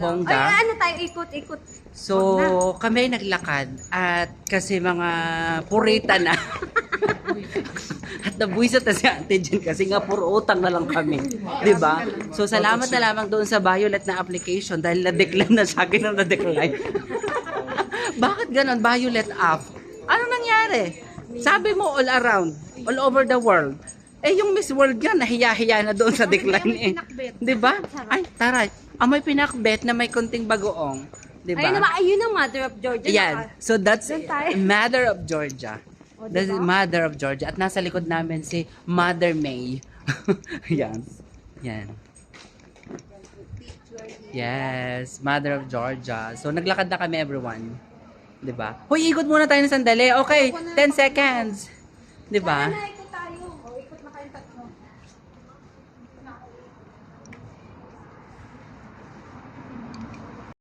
bongga. Ay, ano tayo, ikot-ikot. So, kami ay naglakad at kasi mga purita na. at nabuwisat na si Ate Jen kasi nga puro utang na lang kami. 'Di ba? So, salamat na lamang doon sa Violet na application dahil na-decline na sa akin ang na-decline. Bakit ganon? Violet app. Ano nangyari? Sabi mo all around, all over the world. Eh, yung Miss World yan, nahiya-hiya na doon sa decline eh. Di ba? Ay, taray. Amoy pinakbet na may konting bagoong. Di ba? Ayun naman, ayun ang mother of Georgia. Yan. Naka- So that's. Mother of Georgia. O, That's diba? Mother of Georgia. At nasa likod namin si Mother May. Yan. Yan. Yes, Mother of Georgia. So naglakad na kami everyone. 'Di ba? Hoy, ikot muna tayo ng sandali. Okay, 10 seconds. 'Di ba?